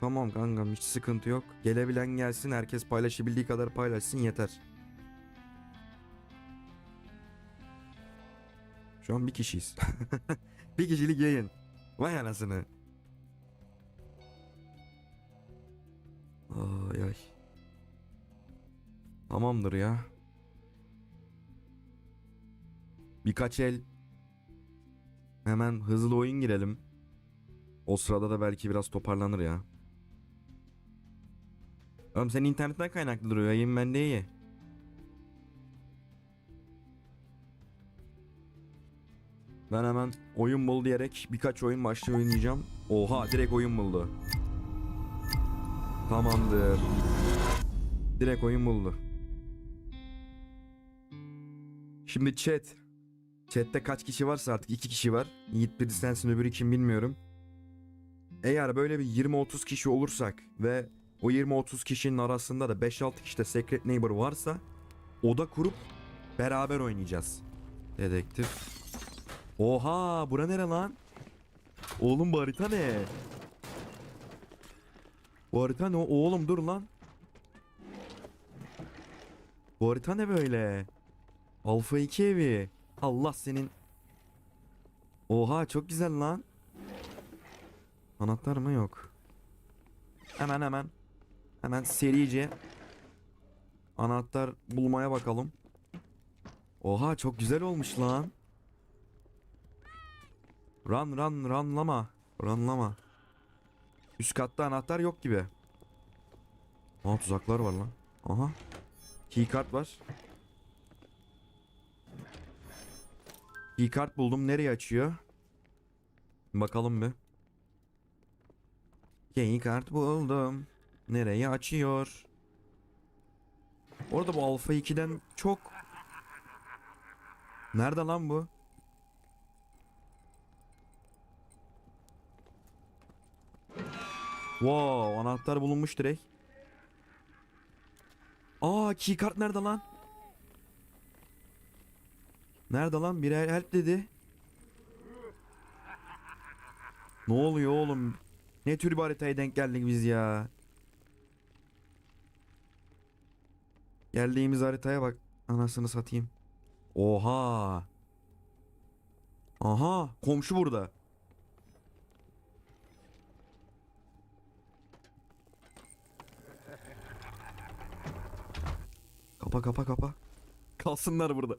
Tamam kankam hiç sıkıntı yok. Gelebilen gelsin herkes paylaşabildiği kadar paylaşsın yeter. Şu an bir kişiyiz. bir kişilik yayın. Vay anasını. Ay ay. Tamamdır ya. Birkaç el hemen hızlı oyun girelim. O sırada da belki biraz toparlanır ya. Oğlum senin internetten kaynaklı duruyor. Yayın bende iyi. Ben hemen oyun bul diyerek birkaç oyun başta oynayacağım. Oha direkt oyun buldu. Tamamdır. Direkt oyun buldu. Şimdi chat. Chat'te kaç kişi varsa artık iki kişi var. Yiğit biri sensin öbürü kim bilmiyorum. Eğer böyle bir 20-30 kişi olursak ve o 20-30 kişinin arasında da 5-6 kişi de Secret Neighbor varsa oda kurup beraber oynayacağız. Dedektif. Oha bura nere lan? Oğlum bu harita ne? Bu harita ne? Oğlum dur lan. Bu harita ne böyle? Alfa 2 evi. Allah senin. Oha çok güzel lan. Anahtar mı yok? Hemen hemen. Hemen serice anahtar bulmaya bakalım. Oha çok güzel olmuş lan. Run run runlama. Runlama. Üst katta anahtar yok gibi. Aa tuzaklar var lan. Aha. Keycard var. Keycard buldum. Nereye açıyor? Bakalım bir. Keycard buldum. Nereye açıyor? Orada bu Alpha 2'den çok... Nerede lan bu? Wow, anahtar bulunmuş direkt. Aa, keycard nerede lan? Nerede lan? Biri help dedi. Ne oluyor oğlum? Ne tür bir haritaya denk geldik biz ya? Geldiğimiz haritaya bak. Anasını satayım. Oha. Aha, komşu burada. Kapa kapa kapa. Kalsınlar burada.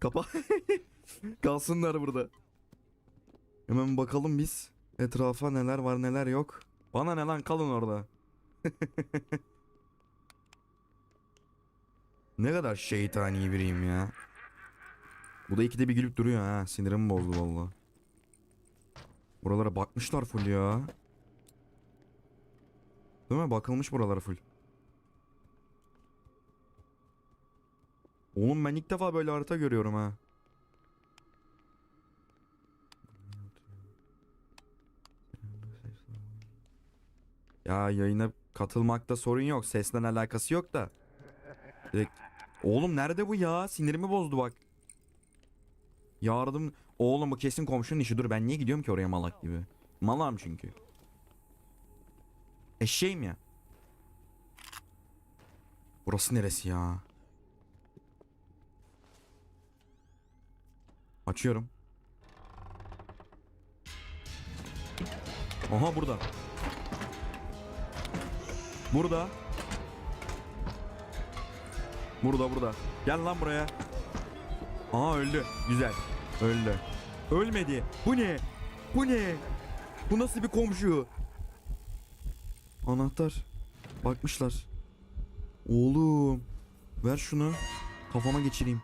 Kapa. Kalsınlar burada. Hemen bakalım biz. Etrafa neler var neler yok. Bana ne lan kalın orada. ne kadar şeytani biriyim ya. Bu da ikide bir gülüp duruyor ha. Sinirimi bozdu valla. Buralara bakmışlar full ya. Değil mi? Bakılmış buralara full. Oğlum ben ilk defa böyle harita görüyorum ha. Ya yayına katılmakta sorun yok. Sesle alakası yok da. Direkt... Oğlum nerede bu ya? Sinirimi bozdu bak. Yardım... Oğlum bu kesin komşunun işi. Dur ben niye gidiyorum ki oraya malak gibi? Malam çünkü. Eşeğim ya. Burası neresi ya? Açıyorum. Aha burada. Burada. Burada burada. Gel lan buraya. Aha öldü. Güzel. Öldü. Ölmedi. Bu ne? Bu ne? Bu nasıl bir komşu? Anahtar. Bakmışlar. Oğlum. Ver şunu. Kafama geçireyim.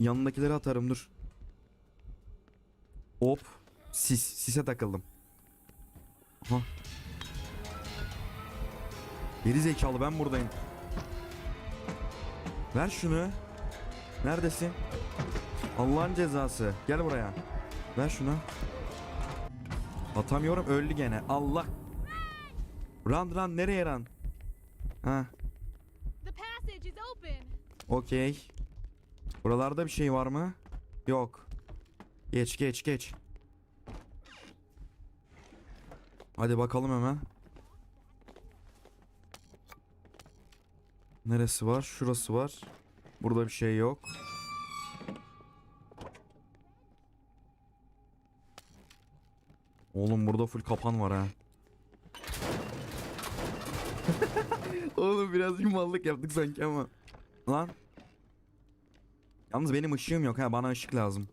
Yanındakileri atarım dur. Hop. Sis. Sise takıldım. Aha. Geri zekalı ben buradayım. Ver şunu. Neredesin? Allah'ın cezası. Gel buraya. Ver şunu. Atamıyorum öldü gene. Allah. Run run nereye run? Ha, okey. Buralarda bir şey var mı? Yok. Geç geç geç. Hadi bakalım hemen. Neresi var? Şurası var. Burada bir şey yok. Oğlum burada full kapan var ha. Oğlum biraz mallık yaptık sanki ama. Lan. Yalnız benim ışığım yok ha bana ışık lazım.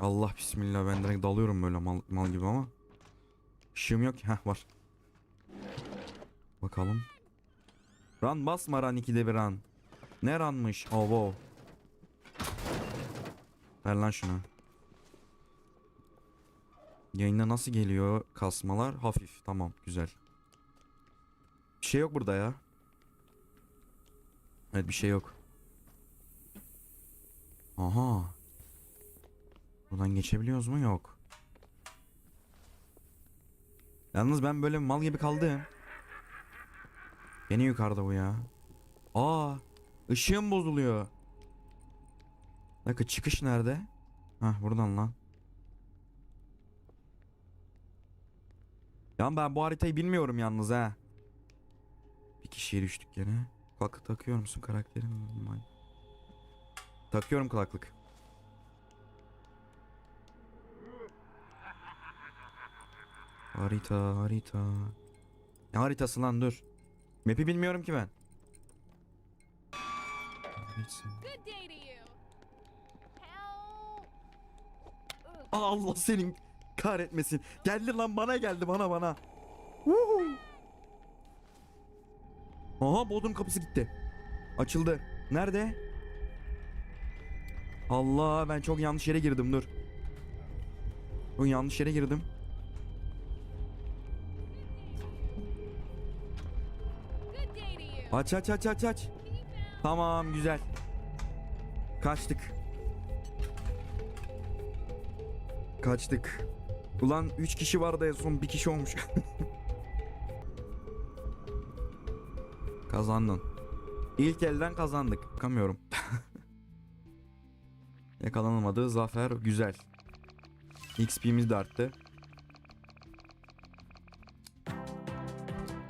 Allah bismillah ben direkt dalıyorum böyle mal, mal gibi ama. Işığım yok. Heh var. Bakalım. Run basma run 2'de bir run. Ne runmış? Oh wow. Ver lan şunu. Yayında nasıl geliyor kasmalar? Hafif. Tamam güzel. Bir şey yok burada ya. Evet bir şey yok. Aha. Buradan geçebiliyoruz mu? Yok. Yalnız ben böyle mal gibi kaldım. Yine yukarıda bu ya. Aa, ışığım bozuluyor. Dakika çıkış nerede? Hah buradan lan. Ya ben bu haritayı bilmiyorum yalnız ha. Bir kişiye düştük gene. Kulaklık takıyor musun karakterin? Takıyorum kulaklık. Harita, harita. Ne haritası lan dur. Map'i bilmiyorum ki ben. Allah senin kahretmesin. Geldi lan bana geldi bana bana. Woohoo. Aha bodrum kapısı gitti. Açıldı. Nerede? Allah ben çok yanlış yere girdim dur. Dur yanlış yere girdim. Aç aç aç aç aç. Tamam güzel. Kaçtık. Kaçtık. Ulan 3 kişi vardı en son bir kişi olmuş. Kazandın. İlk elden kazandık. Bakamıyorum. Yakalanamadı. Zafer güzel. XP'miz de arttı.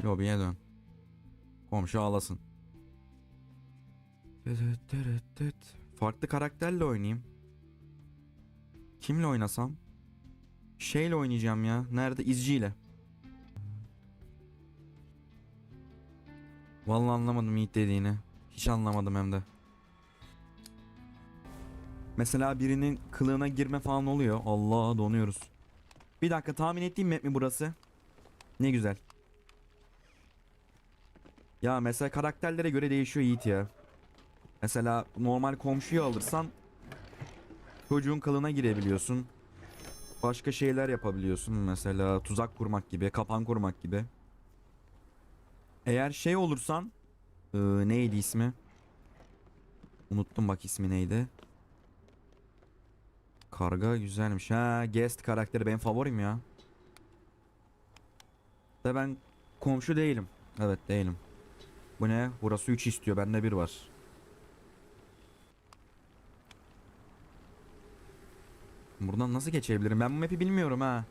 Lobiye dön. Komşu ağlasın. Farklı karakterle oynayayım. Kimle oynasam? Şeyle oynayacağım ya. Nerede? İzciyle. Vallahi anlamadım Yiğit dediğini. Hiç anlamadım hem de. Mesela birinin kılığına girme falan oluyor. Allah donuyoruz. Bir dakika tahmin ettiğim map mi burası? Ne güzel. Ya mesela karakterlere göre değişiyor Yiğit ya. Mesela normal komşuyu alırsan çocuğun kılına girebiliyorsun. Başka şeyler yapabiliyorsun. Mesela tuzak kurmak gibi, kapan kurmak gibi. Eğer şey olursan ee, neydi ismi? Unuttum bak ismi neydi? Karga güzelmiş. Ha, guest karakteri benim favorim ya. De ben komşu değilim. Evet değilim. Bu ne? Burası 3 istiyor. Bende 1 var. Buradan nasıl geçebilirim? Ben bu map'i bilmiyorum ha.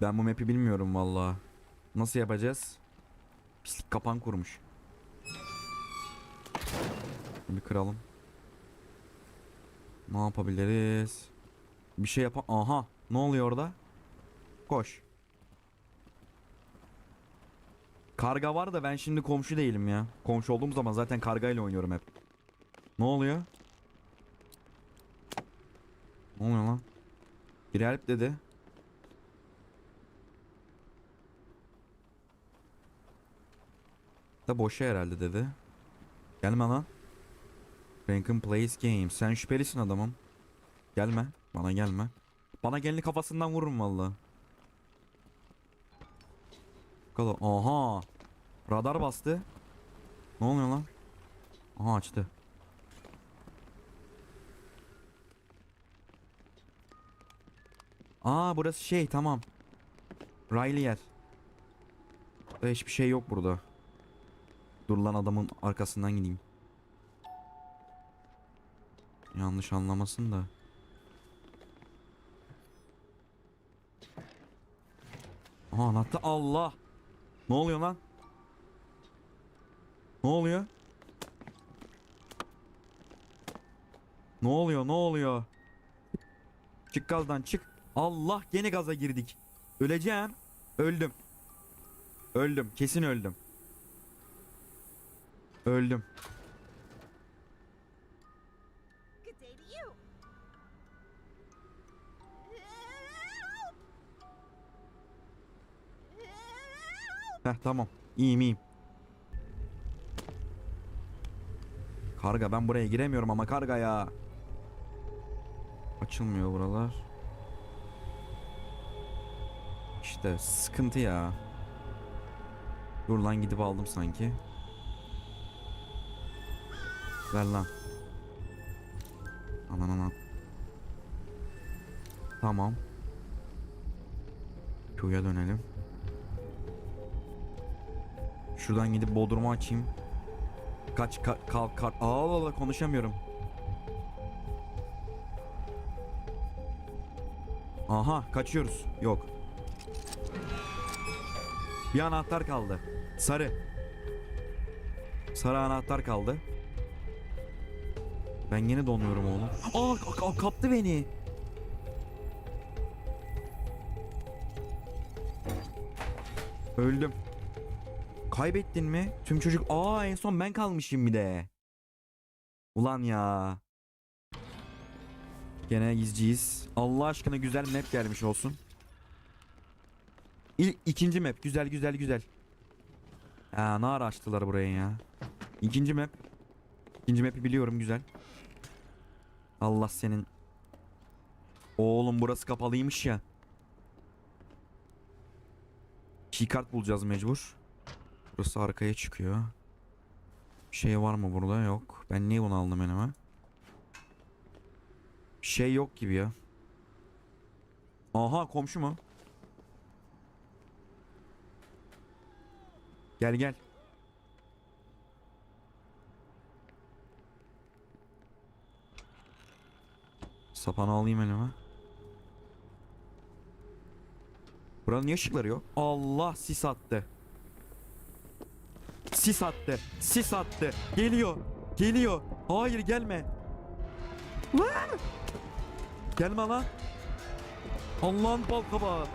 Ben bu map'i bilmiyorum valla. Nasıl yapacağız? Pislik kapan kurmuş. Bir kıralım. Ne yapabiliriz? Bir şey yap. Aha. Ne oluyor orada? Koş. Karga var da ben şimdi komşu değilim ya. Komşu olduğum zaman zaten kargayla oynuyorum hep. Ne oluyor? Ne oluyor lan? Biri help dedi. Da boşa herhalde dedi. Gelme lan. Rankin plays game. Sen şüphelisin adamım. Gelme. Bana gelme. Bana gelini kafasından vururum valla. Bakalım. Aha. Radar bastı. Ne oluyor lan? Aha açtı. Aa burası şey tamam. Raylı yer. Burada hiçbir şey yok burada. Dur lan adamın arkasından gideyim. Yanlış anlamasın da. Aha anahtar Allah. Ne oluyor lan? Ne oluyor? Ne oluyor? Ne oluyor? Çık gazdan çık. Allah gene gaza girdik. Öleceğim. Öldüm. Öldüm. Kesin öldüm. Öldüm. Heh tamam. İyiyim iyiyim. Karga ben buraya giremiyorum ama karga ya. Açılmıyor buralar. İşte sıkıntı ya. Dur lan gidip aldım sanki. Ver lan. Aman aman. Tamam. Q'ya dönelim. Şuradan gidip bodrumu açayım. Kaç ka kalk kalk. Aa Allah konuşamıyorum. Aha kaçıyoruz. Yok. Bir anahtar kaldı. Sarı. Sarı anahtar kaldı. Ben yine donuyorum oğlum. Aa ka- ka- kaptı beni. Öldüm. Kaybettin mi? Tüm çocuk... Aa en son ben kalmışım bir de. Ulan ya. Gene izciyiz. Allah aşkına güzel map gelmiş olsun. İlk, ikinci map. Güzel güzel güzel. Ha, ne ara açtılar burayı ya. İkinci map. İkinci map'i biliyorum güzel. Allah senin. Oğlum burası kapalıymış ya. Keycard bulacağız mecbur. Burası arkaya çıkıyor. Bir şey var mı burada? Yok. Ben niye bunu aldım önüme? Bir şey yok gibi ya. Aha komşu mu? Gel gel. Sapanı alayım elime. Buranın niye ışıkları yok? Allah sis attı. Sis attı. Sis attı. Geliyor. Geliyor. Hayır gelme. Gelme lan. Allah'ın bal kabağı.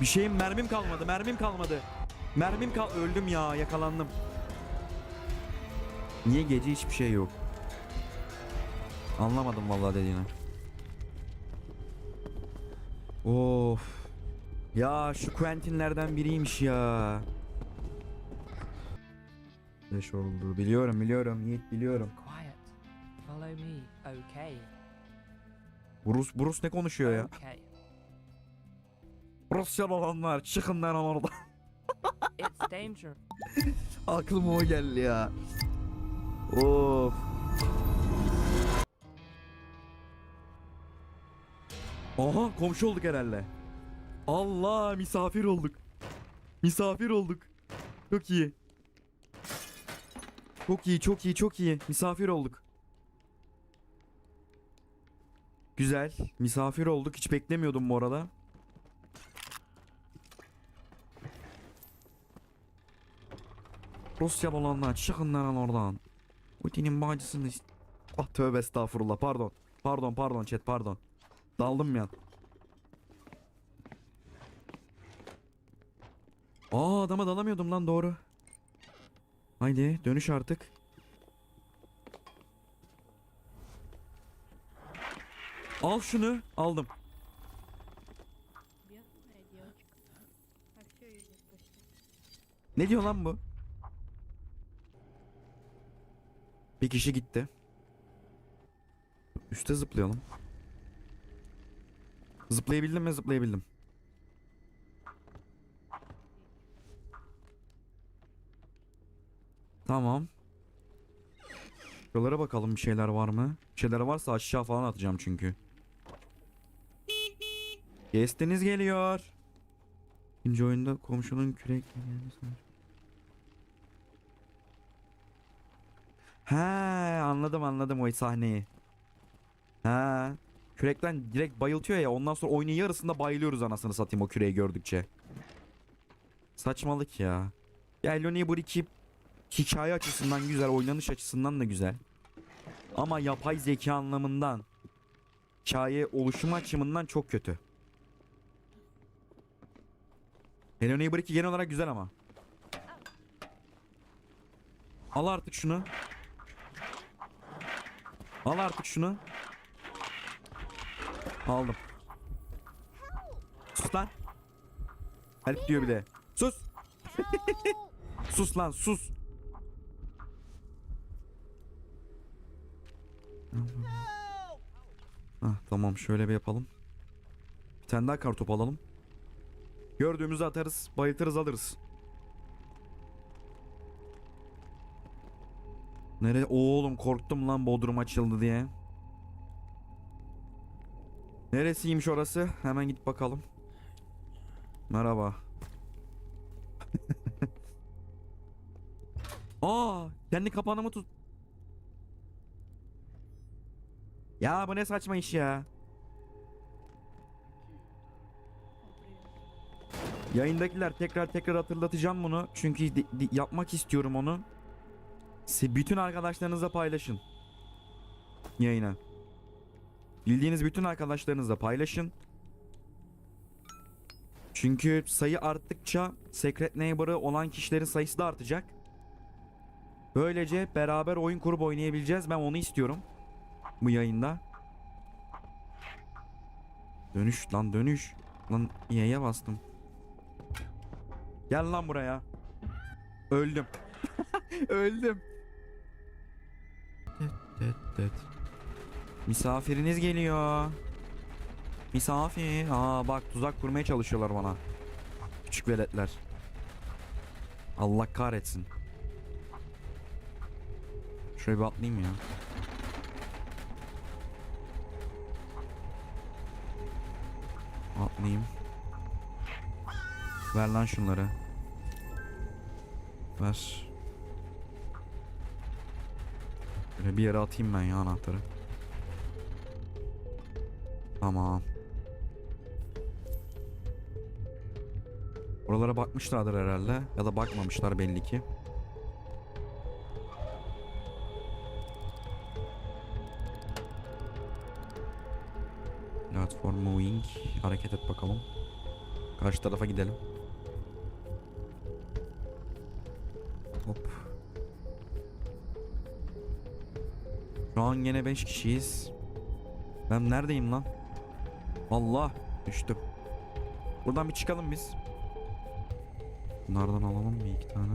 Bir şeyim mermim kalmadı. Mermim kalmadı. Mermim kal öldüm ya yakalandım. Niye gece hiçbir şey yok? Anlamadım vallahi dediğini. Of. Ya şu Quentin'lerden biriymiş ya. 5 oldu. Biliyorum biliyorum Yiğit biliyorum. Quiet. Follow me. Okay. Bruce Bruce ne konuşuyor ya? Okay. Rusya olanlar çıkın lan orada. It's dangerous. Aklıma o geldi ya. Of. Aha komşu olduk herhalde. Allah misafir olduk. Misafir olduk. Çok iyi. Çok iyi, çok iyi, çok iyi. Misafir olduk. Güzel. Misafir olduk. Hiç beklemiyordum bu arada. Rusyalı olanlar çıkın lan oradan. Putin'in bacısını... Ah tövbe estağfurullah pardon. Pardon pardon chat pardon. Daldım ya. Aa adama dalamıyordum lan doğru. Haydi dönüş artık. Al şunu. Aldım. Ne diyor lan bu? Bir kişi gitti. Üste zıplayalım. Zıplayabildim mi? Zıplayabildim. Tamam. Şuralara bakalım bir şeyler var mı? Bir şeyler varsa aşağı falan atacağım çünkü. Guest'iniz geliyor. İkinci oyunda komşunun kürek He anladım anladım o sahneyi. Ha Kürekten direkt bayıltıyor ya ondan sonra oyunun yarısında bayılıyoruz anasını satayım o küreği gördükçe. Saçmalık ya. Ya Hello Neighbor 2 hikaye açısından güzel, oynanış açısından da güzel. Ama yapay zeka anlamından, hikaye oluşumu açımından çok kötü. Hello Neighbor 2 genel olarak güzel ama. Al artık şunu. Al artık şunu. Aldım. Sus lan. Help diyor bir de. Sus. sus lan sus. Hah, tamam şöyle bir yapalım. Bir tane daha kartop alalım. Gördüğümüzü atarız, bayıltırız alırız. Nere? Oğlum korktum lan Bodrum açıldı diye. Neresiymiş orası? Hemen git bakalım. Merhaba. Aa, kendi kapağını tut? Ya bu ne saçma iş ya. Yayındakiler tekrar tekrar hatırlatacağım bunu. Çünkü yapmak istiyorum onu. Siz bütün arkadaşlarınızla paylaşın. Yayına. Bildiğiniz bütün arkadaşlarınızla paylaşın. Çünkü sayı arttıkça Secret Neighbor'ı olan kişilerin sayısı da artacak. Böylece beraber oyun kurup oynayabileceğiz. Ben onu istiyorum. Bu yayında. Dönüş lan dönüş. Lan Y'ye bastım. Gel lan buraya. Öldüm. Öldüm. Dıt dıt dıt. Misafiriniz geliyor. Misafir. Aa bak tuzak kurmaya çalışıyorlar bana. Küçük veletler. Allah kahretsin. Şuraya bir atlayayım ya. Atlayayım. Ver lan şunları. Ver. Böyle bir yere atayım ben ya anahtarı. Tamam. Oralara bakmışlardır herhalde. Ya da bakmamışlar belli ki. Hareket et bakalım. Karşı tarafa gidelim. Hop. Şu an gene 5 kişiyiz. Ben neredeyim lan? Allah düştüm. Buradan bir çıkalım biz. Bunlardan alalım bir iki tane.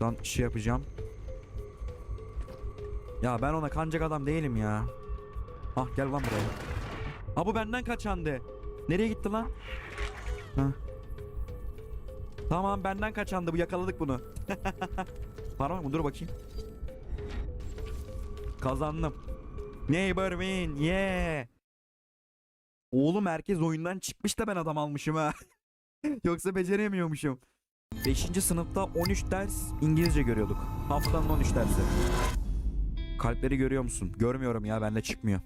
Buradan şey yapacağım. Ya ben ona kancak adam değilim ya. Ah gel lan buraya. Ha bu benden kaçandı. Nereye gitti lan? Ha. Tamam benden kaçandı bu yakaladık bunu. Parmak mı? Dur bakayım. Kazandım. Neighbor win. Yeah. Oğlum herkes oyundan çıkmış da ben adam almışım ha. Yoksa beceremiyormuşum. 5. sınıfta 13 ders İngilizce görüyorduk. Haftanın 13 dersi. Kalpleri görüyor musun? Görmüyorum ya bende çıkmıyor.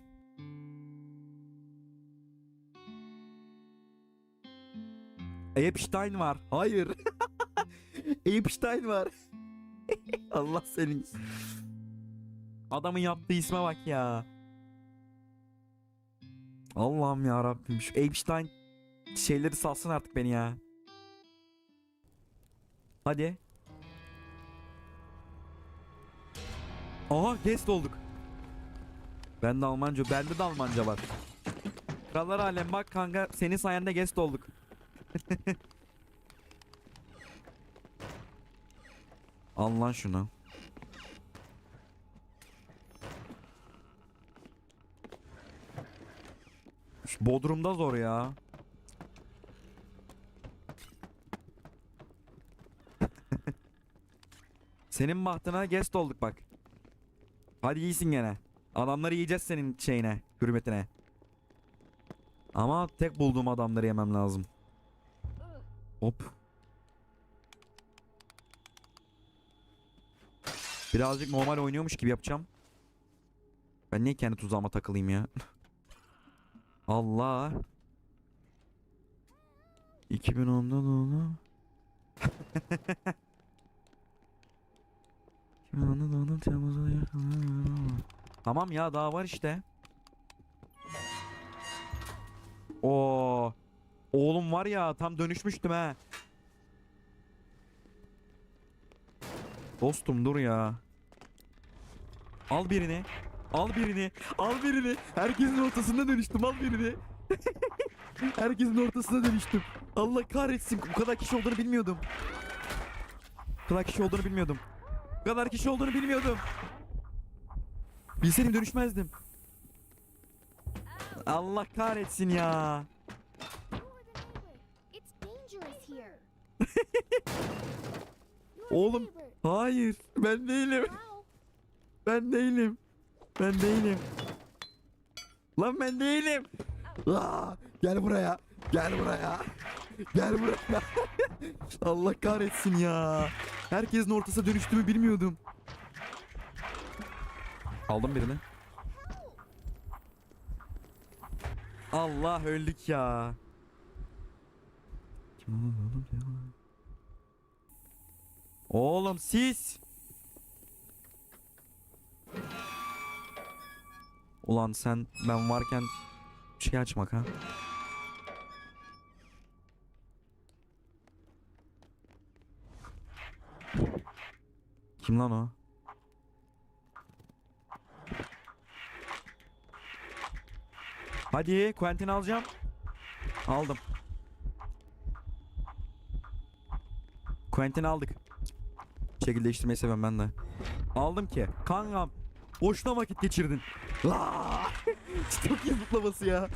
Epstein var. Hayır. Epstein var. Allah senin. Adamın yaptığı isme bak ya. Allah'ım ya Rabbim. Şu Epstein şeyleri salsın artık beni ya. Hadi. Aha guest olduk. Ben de Almanca, bende de Almanca var. Krallar alem bak kanka senin sayende guest olduk. Al lan şunu. Şu Bodrum'da zor ya. Senin bahtına guest olduk bak. Hadi iyisin gene. Adamları yiyeceğiz senin şeyine, hürmetine. Ama tek bulduğum adamları yemem lazım. Hop. Birazcık normal oynuyormuş gibi yapacağım. Ben niye kendi tuzağıma takılayım ya? Allah. 2010'da doğdu. Tamam ya daha var işte. Oo. Oğlum var ya tam dönüşmüştüm ha. Dostum dur ya. Al birini. Al birini. Al birini. Herkesin ortasında dönüştüm. Al birini. Herkesin ortasına dönüştüm. Allah kahretsin. Bu kadar kişi olduğunu bilmiyordum. Bu kadar kişi olduğunu bilmiyordum. Bu kadar kişi olduğunu bilmiyordum. Bilseydim dönüşmezdim. Allah kahretsin ya. Oğlum. Hayır. Ben değilim. Ben değilim. Ben değilim. Lan ben değilim. Aa, gel buraya. Gel buraya. Gel buraya. Allah kahretsin ya. Herkesin ortasına dönüştüğümü bilmiyordum. Aldım birini. Allah öldük ya. Oğlum siz. Ulan sen ben varken şey açmak ha. Kim lan o? Hadi Quentin alacağım. Aldım. Quentin aldık. Şekil değiştirmeyi seven ben de. Aldım ki. Kankam. Boşuna vakit geçirdin. Aa! Çok iyi ya.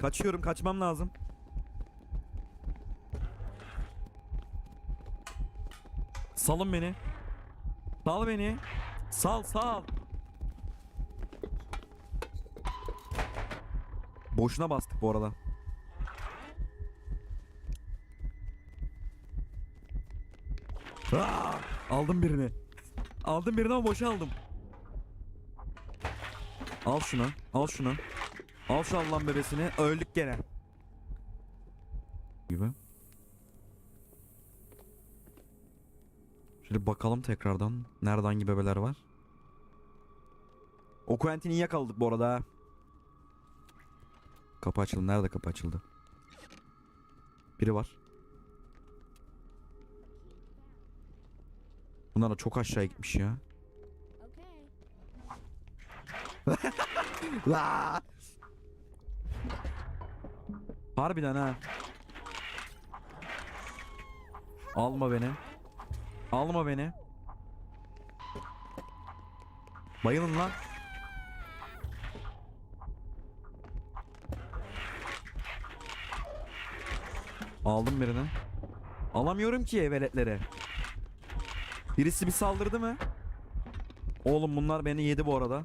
Kaçıyorum kaçmam lazım. Salın beni. Sal beni. Sal sal. Boşuna bastık bu arada. Aa! Aldım birini. Aldım birini ama boşa aldım. Al şunu. Al şunu. Al şu Allah'ın bebesini. Öldük gene. Şöyle bakalım tekrardan. Nerede hangi bebeler var? O Quentin'i yakaladık bu arada. Kapı açıldı. Nerede kapı açıldı? Biri var. Bunlar da çok aşağı gitmiş ya. La! Harbiden ha. Alma beni. Alma beni. Bayılın lan. Aldım birini. Alamıyorum ki veletleri. Birisi bir saldırdı mı? Oğlum bunlar beni yedi bu arada.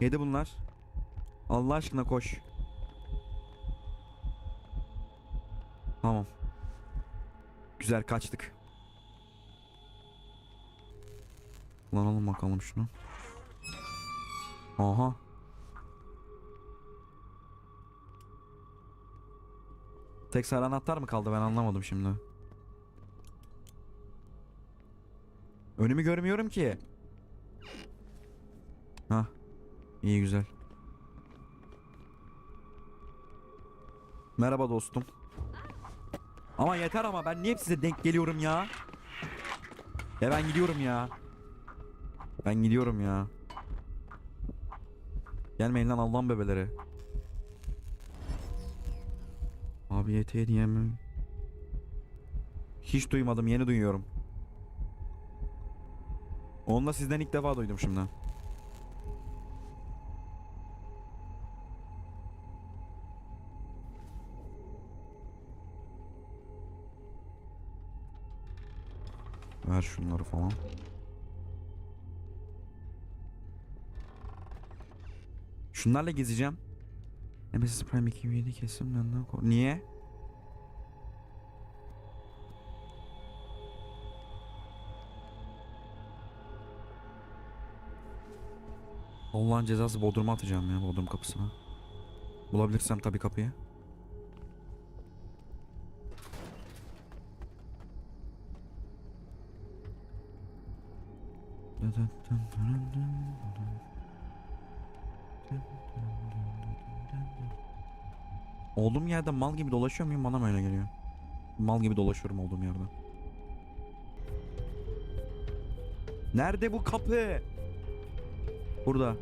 Yedi bunlar. Allah aşkına koş. Tamam. Güzel kaçtık. Kullanalım bakalım şunu. Aha. Tek sarı anahtar mı kaldı ben anlamadım şimdi. Önümü görmüyorum ki. Hah. İyi güzel. Merhaba dostum. Ama yeter ama ben niye size denk geliyorum ya? Ya ben gidiyorum ya. Ben gidiyorum ya. Gelmeyin lan Allah'ın bebeleri. Abi YT diyemem. Hiç duymadım yeni duyuyorum. Onunla sizden ilk defa duydum şimdi. Ver şunları falan. Şunlarla gezeceğim. Nemesis Prime 2007 kesimden daha Niye? Allah'ın cezası Bodrum'a atacağım ya Bodrum kapısına. Bulabilirsem tabii kapıyı. Olduğum yerde mal gibi dolaşıyor muyum bana mı öyle geliyor? Mal gibi dolaşıyorum olduğum yerde. Nerede bu kapı? Burada.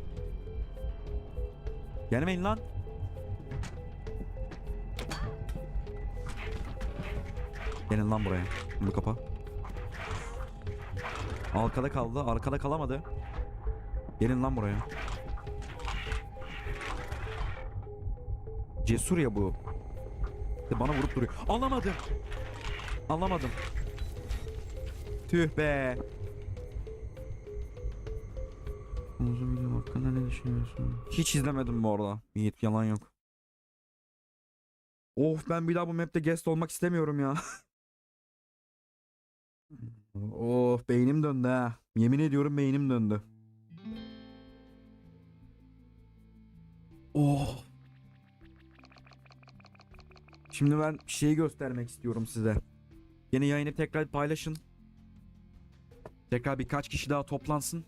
Gelmeyin lan. Gelin lan buraya. Bunu kapa. Arkada kaldı. Arkada kalamadı. Gelin lan buraya. Cesur ya bu. Bana vurup duruyor. Alamadım. Alamadım. Tüh be. Uzun video hakkında ne düşünüyorsun? Hiç izlemedim bu arada. Yiğit yalan yok. Of ben bir daha bu map'te guest olmak istemiyorum ya. of beynim döndü ha. Yemin ediyorum beynim döndü. Oh. Şimdi ben şeyi göstermek istiyorum size. Yeni yayını tekrar paylaşın. Tekrar birkaç kişi daha toplansın.